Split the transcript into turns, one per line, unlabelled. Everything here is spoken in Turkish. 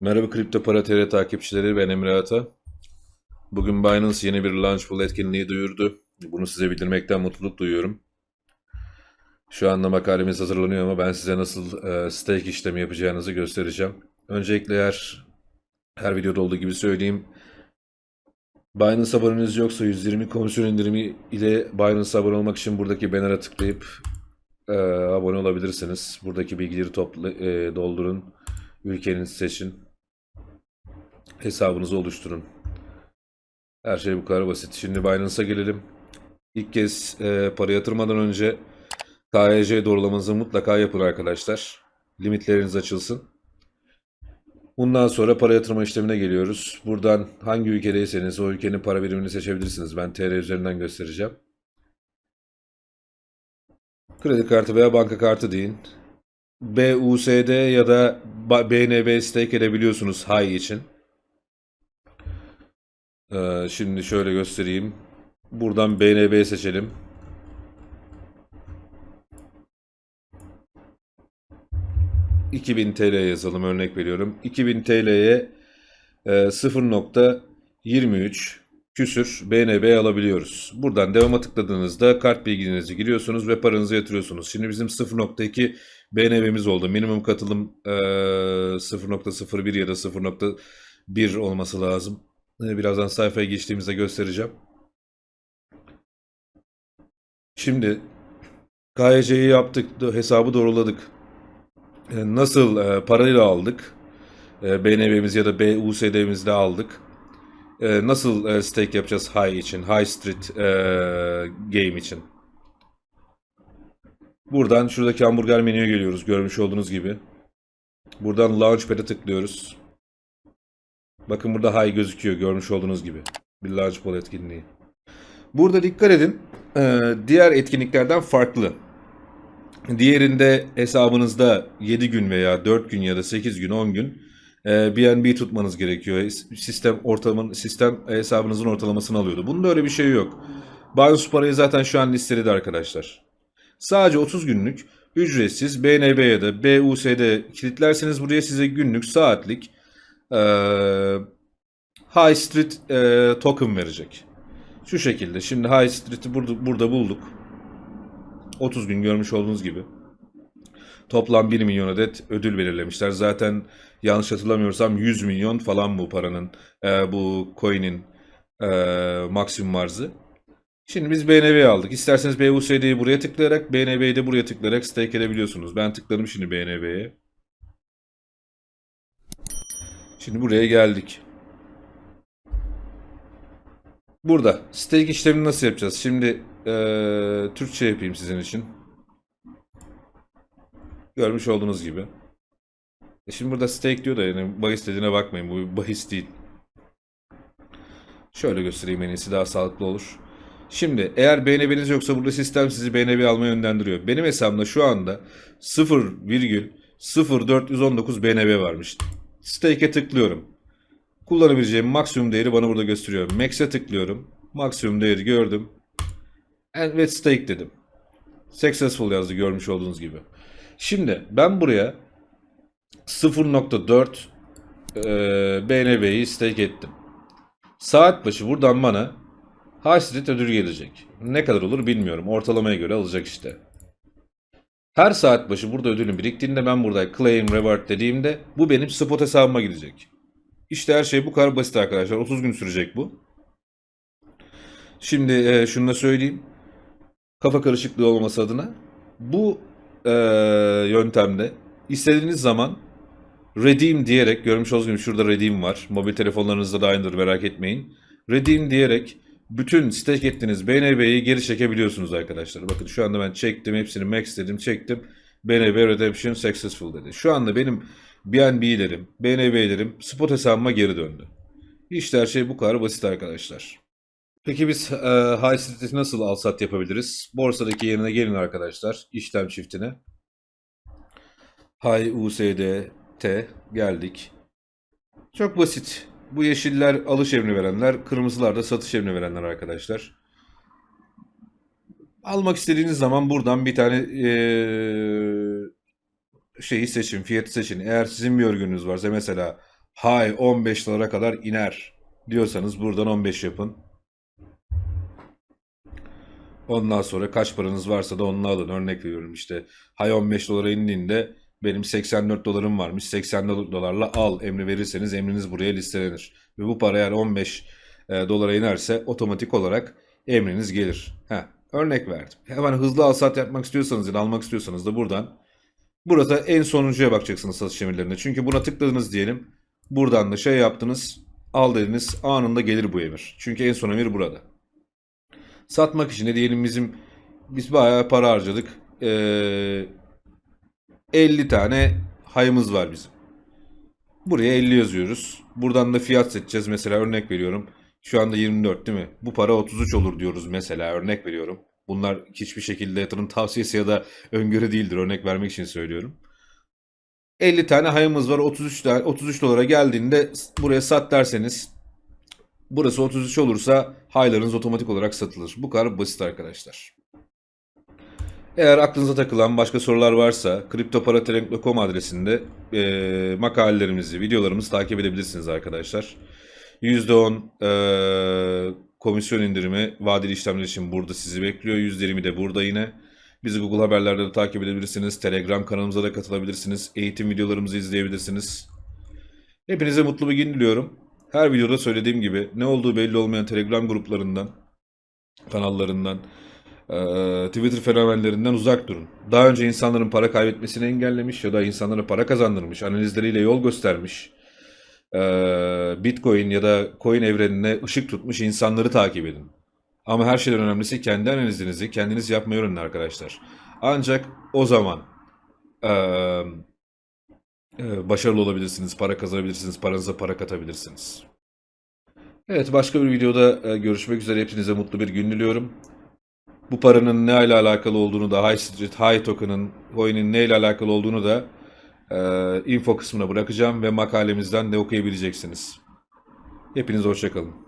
Merhaba Kripto Para TR takipçileri ben Emre Ata. Bugün Binance yeni bir Launchpool etkinliği duyurdu. Bunu size bildirmekten mutluluk duyuyorum. Şu anda makalemiz hazırlanıyor ama ben size nasıl e, stake işlemi yapacağınızı göstereceğim. Öncelikle her her videoda olduğu gibi söyleyeyim. Binance aboneniz yoksa 120 komisyon indirimi ile Binance abone olmak için buradaki banner'a tıklayıp e, abone olabilirsiniz. Buradaki bilgileri topla, e, doldurun. Ülkenizi seçin. Hesabınızı oluşturun. Her şey bu kadar basit. Şimdi Binance'a gelelim. İlk kez e, para yatırmadan önce KYC doğrulamanızı mutlaka yapın arkadaşlar. Limitleriniz açılsın. Bundan sonra para yatırma işlemine geliyoruz. Buradan hangi ülkedeyseniz o ülkenin para birimini seçebilirsiniz. Ben TL üzerinden göstereceğim. Kredi kartı veya banka kartı deyin. BUSD ya da BNB stake edebiliyorsunuz high için. Ee, şimdi şöyle göstereyim. Buradan BNB seçelim. ...2000 TL yazalım örnek veriyorum. 2000 TL'ye e, 0.23 küsür BNB alabiliyoruz. Buradan devama tıkladığınızda kart bilginizi giriyorsunuz ve paranızı yatırıyorsunuz. Şimdi bizim 0.2 BNB'miz oldu. Minimum katılım e, 0.01 ya da 0.1 olması lazım. E, Birazdan sayfaya geçtiğimizde göstereceğim. Şimdi KYC'yi yaptık, hesabı doğruladık. E, Nasıl e, parayla aldık? E, BNB'mizi ya da BUSD'mizi de aldık. Nasıl e, stake yapacağız High için, High Street e, Game için? Buradan şuradaki hamburger menüye geliyoruz görmüş olduğunuz gibi. Buradan Launchpad'e tıklıyoruz. Bakın burada high gözüküyor görmüş olduğunuz gibi. Bir Launchpad etkinliği. Burada dikkat edin. e, diğer etkinliklerden farklı. Diğerinde hesabınızda 7 gün veya 4 gün ya da 8 gün 10 gün e, BNB tutmanız gerekiyor. Sistem ortalamanın sistem hesabınızın ortalamasını alıyordu. Bunda öyle bir şey yok. Binance parayı zaten şu an listeledi arkadaşlar. Sadece 30 günlük ücretsiz BNB ya da BUSD kilitlerseniz buraya size günlük saatlik High Street eee, token verecek. Şu şekilde. Şimdi High Street'i burada, burada bulduk. 30 gün görmüş olduğunuz gibi. Toplam 1 milyon adet ödül belirlemişler. Zaten yanlış hatırlamıyorsam 100 milyon falan bu paranın, eee, bu coin'in eee, maksimum arzı. Şimdi biz BNB aldık. İsterseniz BUSD'yi buraya tıklayarak, BNB'yi de buraya tıklayarak stake edebiliyorsunuz. Ben tıkladım şimdi BNB'ye. Şimdi buraya geldik. Burada stake işlemini nasıl yapacağız? Şimdi eee, Türkçe yapayım sizin için. Görmüş olduğunuz gibi. E şimdi burada stake diyor da yani bahis dediğine bakmayın. Bu bir bahis değil. Şöyle göstereyim en iyisi daha sağlıklı olur. Şimdi eğer BNB'niz yoksa burada sistem sizi BNB almaya yönlendiriyor. Benim hesabımda şu anda 0,0419 BNB varmış. Stake'e tıklıyorum. Kullanabileceğim maksimum değeri bana burada gösteriyor. Max'e tıklıyorum. Maksimum değeri gördüm. Evet stake dedim. Successful yazdı görmüş olduğunuz gibi. Şimdi ben buraya 0.4 e, BNB'yi stake ettim. Saat başı buradan bana High Street ödülü gelecek. Ne kadar olur bilmiyorum. Ortalamaya göre alacak işte. Her saat başı burada ödülün biriktiğinde ben burada claim reward dediğimde bu benim spot hesabıma gidecek. İşte her şey bu kadar basit arkadaşlar. 30 gün sürecek bu. Şimdi e, şunu da söyleyeyim. Kafa karışıklığı olması adına. Bu e, yöntemde istediğiniz zaman redeem diyerek görmüş olduğunuz gibi şurada redeem var. Mobil telefonlarınızda da aynıdır merak etmeyin. Redeem diyerek bütün stake ettiğiniz BNB'yi geri çekebiliyorsunuz arkadaşlar. Bakın şu anda ben çektim. Hepsini max dedim. Çektim. BNB Redemption Successful dedi. Şu anda benim BNB'lerim, BNB'lerim spot hesabıma geri döndü. İşte her şey bu kadar basit arkadaşlar. Peki biz e, High Street'i nasıl al sat yapabiliriz? Borsadaki yerine gelin arkadaşlar. işlem çiftine. High USD T geldik. Çok basit. Bu yeşiller alış emri verenler, kırmızılar da satış emri verenler arkadaşlar. Almak istediğiniz zaman buradan bir tane eee, şeyi seçin, fiyatı seçin. Eğer sizin bir örgünüz varsa mesela Hay 15 dolara kadar iner diyorsanız buradan 15 yapın. Ondan sonra kaç paranız varsa da onu alın. Örnek veriyorum işte. Hay 15 dolara indiğinde benim 84 dolarım varmış. 84 dolarla al emri verirseniz emriniz buraya listelenir. Ve bu para eğer 15 e, dolara inerse otomatik olarak emriniz gelir. Heh, örnek verdim. Hemen hızlı al sat yapmak istiyorsanız ya da almak istiyorsanız da buradan Burada en sonuncuya bakacaksınız satış emirlerinde. Çünkü buna tıkladınız diyelim. Buradan da şey yaptınız. Al dediniz. Anında gelir bu emir. Çünkü en son emir burada. Satmak için de diyelim bizim biz bayağı para harcadık. Ee, 50 tane hayımız var bizim. Buraya 50 yazıyoruz. Buradan da fiyat seçeceğiz. Mesela örnek veriyorum. Şu anda 24 değil mi? Bu para 33 olur diyoruz mesela. Örnek veriyorum. Bunlar hiçbir şekilde yatırım tavsiyesi ya da öngörü değildir. Örnek vermek için söylüyorum. 50 tane hayımız var. 33 tane 33 dolara geldiğinde buraya sat derseniz burası 33 olursa haylarınız otomatik olarak satılır. Bu kadar basit arkadaşlar. Eğer aklınıza takılan başka sorular varsa kriptoparatrenk.com adresinde eee makalelerimizi, videolarımızı takip edebilirsiniz arkadaşlar. %10 eee, komisyon indirimi vadeli işlemler için burada sizi bekliyor. %20 de burada yine. Bizi Google Haberler'de de takip edebilirsiniz. Telegram kanalımıza da katılabilirsiniz. Eğitim videolarımızı izleyebilirsiniz. Hepinize mutlu bir gün diliyorum. Her videoda söylediğim gibi ne olduğu belli olmayan Telegram gruplarından, kanallarından, Twitter fenomenlerinden uzak durun. Daha önce insanların para kaybetmesini engellemiş ya da insanlara para kazandırmış, analizleriyle yol göstermiş, eee, Bitcoin ya da coin evrenine ışık tutmuş insanları takip edin. Ama her şeyden önemlisi kendi analizinizi kendiniz yapmayı öğrenin arkadaşlar. Ancak o zaman eee, başarılı olabilirsiniz, para kazanabilirsiniz, paranıza para katabilirsiniz. Evet, başka bir videoda e, görüşmek üzere. Hepinize mutlu bir gün diliyorum. Bu paranın ne ile alakalı olduğunu da High Street, High Token'ın, coin'in ne ile alakalı olduğunu da e, info kısmına bırakacağım ve makalemizden de okuyabileceksiniz. Hepinize hoşçakalın.